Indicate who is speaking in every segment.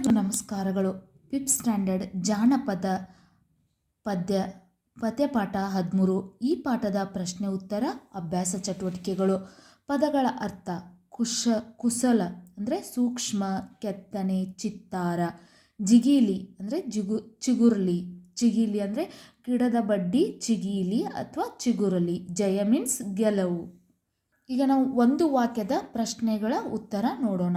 Speaker 1: ಎಲ್ಲರಿಗೂ ನಮಸ್ಕಾರಗಳು. Fifth standard ಜಾನಪದ ಪದ್ಯ ಪದ್ಯಪಾಠ ಹದಿಮೂರು. ಈ ಪಾಠದ ಪ್ರಶ್ನೆ ಉತ್ತರ, ಅಭ್ಯಾಸ ಚಟುವಟಿಕೆಗಳು. ಪದಗಳ ಅರ್ಥ, ಕುಶ, ಕುಶಲ, ಅಂದರೆ ಸೂಕ್ಷ್ಮ, ಕೆತ್ತನೆ, ಚಿತ್ತಾರ. ಜಿಗೀಲಿ, ಅಂದರೆ ಜಿಗು, ಚಿಗುರ್ಲಿ. ಚಿಗೀಲಿ ಅಂದರೆ ಗಿಡದ ಬಡ್ಡಿ, ಚಿಗೀಲಿ ಅಥವಾ ಚಿಗುರಲಿ. ಜಯ ಮೀನ್ಸ್ ಗೆಲುವು. ಈಗ ನಾವು ಒಂದು ವಾಕ್ಯದ ಪ್ರಶ್ನೆಗಳ ಉತ್ತರ ನೋಡೋಣ.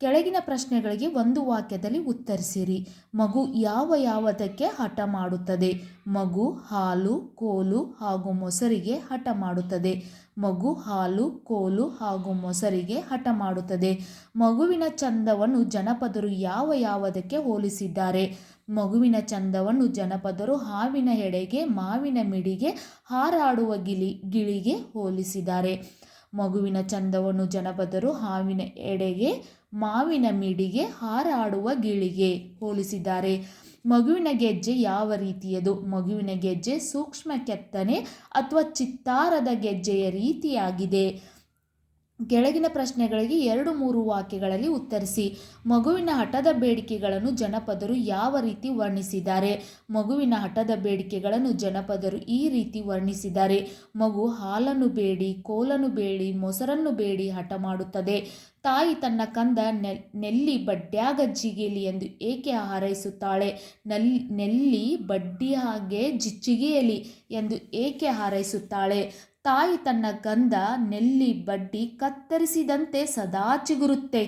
Speaker 1: ಕೆಳಗಿನ ಪ್ರಶ್ನೆಗಳಿಗೆ ಒಂದು ವಾಕ್ಯದಲ್ಲಿ ಉತ್ತರಿಸಿರಿ. ಮಗು ಯಾವ ಯಾವದಕ್ಕೆ ಹಠ ಮಾಡುತ್ತದೆ? ಮಗು ಹಾಲು, ಕೋಲು ಹಾಗೂ ಮೊಸರಿಗೆ ಹಠ ಮಾಡುತ್ತದೆ. ಮಗು ಹಾಲು, ಕೋಲು ಹಾಗೂ ಮೊಸರಿಗೆ ಹಠ ಮಾಡುತ್ತದೆ. ಮಗುವಿನ ಚಂದವನ್ನು ಜನಪದರು ಯಾವ ಯಾವುದಕ್ಕೆ ಹೋಲಿಸಿದ್ದಾರೆ? ಮಗುವಿನ ಚಂದವನ್ನು ಜನಪದರು ಹಾವಿನ ಎಡೆಗೆ, ಮಾವಿನ ಮಿಡಿಗೆ, ಹಾರಾಡುವ ಗಿಳಿ ಗಿಳಿಗೆ ಹೋಲಿಸಿದ್ದಾರೆ. ಮಗುವಿನ ಚಂದವನ್ನು ಜನಪದರು ಹಾವಿನ ಎಡೆಗೆ ಮಾವಿನ ಮಿಡಿಗೆ ಹಾರಾಡುವ ಗಿಳಿಗೆ ಹೋಲಿಸಿದ್ದಾರೆ. ಮಗುವಿನ ಗೆಜ್ಜೆ ಯಾವ ರೀತಿಯದು? ಮಗುವಿನ ಗೆಜ್ಜೆ ಸೂಕ್ಷ್ಮ ಕೆತ್ತನೆ ಅಥವಾ ಚಿತ್ತಾರದ ಗೆಜ್ಜೆಯ ರೀತಿಯಾಗಿದೆ? ಕೆಳಗಿನ ಪ್ರಶ್ನೆಗಳಿಗೆ ಎರಡು ಮೂರು ವಾಕ್ಯಗಳಲ್ಲಿ ಉತ್ತರಿಸಿ. ಮಗುವಿನ ಹಠದ ಬೇಡಿಕೆಗಳನ್ನು ಜನಪದರು ಯಾವ ರೀತಿ ವರ್ಣಿಸಿದ್ದಾರೆ? ಮಗುವಿನ ಹಠದ ಬೇಡಿಕೆಗಳನ್ನು ಜನಪದರು ಈ ರೀತಿ ವರ್ಣಿಸಿದ್ದಾರೆ. ಮಗು ಹಾಲನ್ನು ಬೇಡಿ, ಕೋಲನ್ನು ಬೇಡಿ, ಮೊಸರನ್ನು ಬೇಡಿ ಹಠ ಮಾಡುತ್ತದೆ. ತಾಯಿ ತನ್ನ ಕಂದ ನೆಲ್ಲಿ ಬಡ್ಡ್ಯಾಗ ಜಿಗಿಯಲಿ ಎಂದು ಏಕೆ ಹಾರೈಸುತ್ತಾಳೆ? ನಲ್, ನೆಲ್ಲಿ ಬಡ್ಡಿಯಾಗೆ ಜಿಚ್ಚಿಗೆಯಲಿ ಎಂದು ಏಕೆ ಹಾರೈಸುತ್ತಾಳೆ? ತಾಯಿ ತನ್ನ ಗಂಧ ನೆಲ್ಲಿ ಬಡ್ಡಿ ಕತ್ತರಿಸಿದಂತೆ ಸದಾ ಚಿಗುರುತ್ತೆ.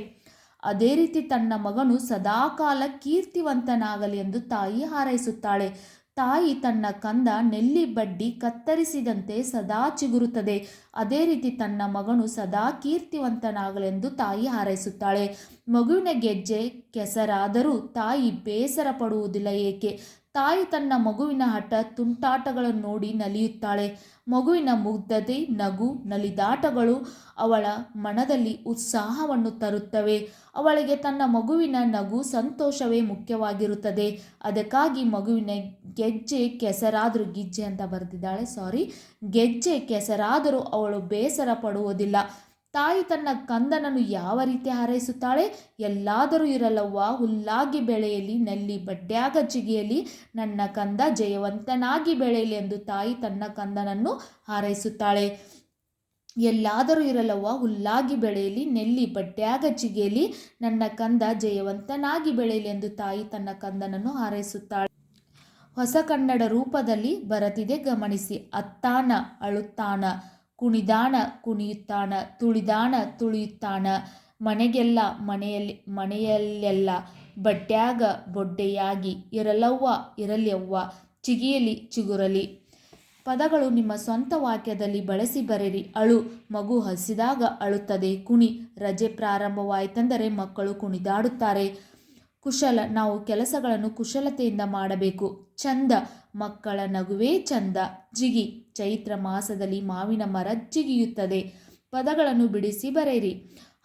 Speaker 1: ಅದೇ ರೀತಿ ತನ್ನ ಮಗನು ಸದಾಕಾಲ ಕೀರ್ತಿವಂತನಾಗಲಿ ಎಂದು ತಾಯಿ ಹಾರೈಸುತ್ತಾಳೆ. ತಾಯಿ ತನ್ನ ಕಂದ ನೆಲ್ಲಿ ಬಡ್ಡಿ ಕತ್ತರಿಸಿದಂತೆ ಸದಾ ಚಿಗುರುತ್ತದೆ. ಅದೇ ರೀತಿ ತನ್ನ ಮಗನು ಸದಾ ಕೀರ್ತಿವಂತನಾಗಲೆಂದು ತಾಯಿ ಹಾರೈಸುತ್ತಾಳೆ. ಮಗುವಿನ ಗೆಜ್ಜೆ ಕೆಸರಾದರೂ ತಾಯಿ ಬೇಸರ ಪಡುವುದಿಲ್ಲ ಏಕೆ? ತಾಯಿ ತನ್ನ ಮಗುವಿನ ಹಠ ತುಂಟಾಟಗಳನ್ನು ನೋಡಿ ನಲಿಯುತ್ತಾಳೆ. ಮಗುವಿನ ಮುಗ್ಧತೆ, ನಗು, ನಲಿದಾಟಗಳು ಅವಳ ಮನದಲ್ಲಿ ಉತ್ಸಾಹವನ್ನು ತರುತ್ತವೆ. ಅವಳಿಗೆ ತನ್ನ ಮಗುವಿನ ನಗು ಸಂತೋಷವೇ ಮುಖ್ಯವಾಗಿರುತ್ತದೆ. ಅದಕ್ಕಾಗಿ ಮಗುವಿನ ಗೆಜ್ಜೆ ಕೆಸರಾದರೂ, ಗಿಜ್ಜೆ ಅಂತ ಬರೆದಿದ್ದಾಳೆ ಸಾರಿ ಗೆಜ್ಜೆ ಕೆಸರಾದರೂ ಅವಳು ಬೇಸರ ಪಡುವುದಿಲ್ಲ. ತಾಯಿ ತನ್ನ ಕಂದನನ್ನು ಯಾವ ರೀತಿ ಹಾರೈಸುತ್ತಾಳೆ? ಎಲ್ಲಾದರೂ ಇರಲವ್ವ, ಹುಲ್ಲಾಗಿ ಬೆಳೆಯಲಿ, ನಲ್ಲಿ ಬಡ್ಡ್ಯಾಗ ಜಿಗಿಯಲಿ, ನನ್ನ ಕಂದ ಜಯವಂತನಾಗಿ ಬೆಳೆಯಲಿ ಎಂದು ತಾಯಿ ತನ್ನ ಕಂದನನ್ನು ಹಾರೈಸುತ್ತಾಳೆ. ಎಲ್ಲಾದರೂ ಇರಲವ್ವ, ಹುಲ್ಲಾಗಿ ಬೆಳೆಯಲಿ, ನೆಲ್ಲಿ ಬಡ್ಡ್ಯಾಗ ಜಿಗಿಯಲಿ, ನನ್ನ ಕಂದ ಜಯವಂತನಾಗಿ ಬೆಳೆಯಲಿ ಎಂದು ತಾಯಿ ತನ್ನ ಕಂದನನ್ನು ಹಾರೈಸುತ್ತಾಳೆ. ಹೊಸ ಕನ್ನಡ ರೂಪದಲ್ಲಿ ಬರತಿದೆ ಗಮನಿಸಿ. ಅತ್ತಾನ ಅಳುತ್ತಾನ. ಕುಣಿದಾಣ ಕುಣಿಯುತ್ತಾನ ತುಳಿದಾಣ ತುಳಿಯುತ್ತಾನ ಮನೆಗೆಲ್ಲ, ಮನೆಯಲ್ಲಿ, ಮನೆಯಲ್ಲೆಲ್ಲ ಬಡ್ಡ್ಯಾಗ ಬೊಡ್ಡೆಯಾಗಿ ಇರಲವ್ವ, ಇರಲಿಯವ್ವ, ಚಿಗಿಯಲಿ, ಚಿಗುರಲಿ. ಪದಗಳು ನಿಮ್ಮ ಸ್ವಂತ ವಾಕ್ಯದಲ್ಲಿ ಬಳಸಿ ಬರೆರಿ. ಅಳು, ಮಗು ಹಸಿದಾಗ ಅಳುತ್ತದೆ. ಕುಣಿ, ರಜೆ ಪ್ರಾರಂಭವಾಯಿತೆಂದರೆ ಮಕ್ಕಳು ಕುಣಿದಾಡುತ್ತಾರೆ. ಕುಶಲ, ನಾವು ಕೆಲಸಗಳನ್ನು ಕುಶಲತೆಯಿಂದ ಮಾಡಬೇಕು. ಚಂದ ಮಕ್ಕಳ ನಗುವೇ ಚಂದ ಜಿಗಿ, ಚೈತ್ರ ಮಾಸದಲ್ಲಿ ಮಾವಿನ ಮರ ಜಿಗಿಯುತ್ತದೆ. ಪದಗಳನ್ನು ಬಿಡಿಸಿ ಬರೆಯಿರಿ.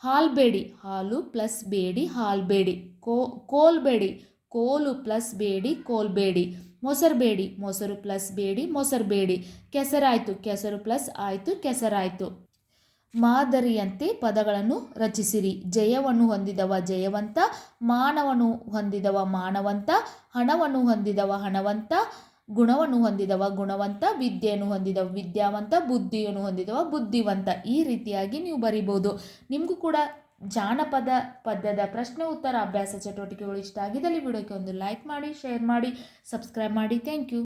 Speaker 1: ಹಾಲ್ಬೇಡಿ ಹಾಲು ಪ್ಲಸ್ ಬೇಡಿ ಹಾಲ್ಬೇಡಿ ಕೋ ಕೋಲ್ಬೇಡಿ ಕೋಲು ಪ್ಲಸ್ ಬೇಡಿ ಕೋಲ್ಬೇಡಿ ಮೊಸರುಬೇಡಿ ಮೊಸರು ಪ್ಲಸ್ ಬೇಡಿ, ಮೊಸರು ಬೇಡಿ. ಕೆಸರಾಯಿತು, ಕೆಸರು ಪ್ಲಸ್ ಆಯಿತು, ಕೆಸರಾಯಿತು. ಮಾದರಿಯಂತೆ ಪದಗಳನ್ನು ರಚಿಸಿರಿ. ಜಯವನ್ನು ಹೊಂದಿದವ ಜಯವಂತ, ಮಾನವನು ಹೊಂದಿದವ ಮಾನವಂತ, ಹಣವನ್ನು ಹೊಂದಿದವ ಹಣವಂತ, ಗುಣವನ್ನು ಹೊಂದಿದವ ಗುಣವಂತ, ವಿದ್ಯೆಯನ್ನು ಹೊಂದಿದವ ವಿದ್ಯಾವಂತ, ಬುದ್ಧಿಯನ್ನು ಹೊಂದಿದವ ಬುದ್ಧಿವಂತ. ಈ ರೀತಿಯಾಗಿ ನೀವು ಬರಿಬೋದು ನಿಮಗೂ ಕೂಡ ಜಾನಪದ ಪದ್ಯದ ಪ್ರಶ್ನೆ, ಉತ್ತರ, ಅಭ್ಯಾಸ, ಚಟುವಟಿಕೆಗಳು ಇಷ್ಟ ಆಗಿದ್ದಲ್ಲಿ ವಿಡಿಯೋಕ್ಕೆ ಒಂದು ಲೈಕ್ ಮಾಡಿ ಶೇರ್ ಮಾಡಿ ಸಬ್ಸ್ಕ್ರೈಬ್ ಮಾಡಿ. Thank you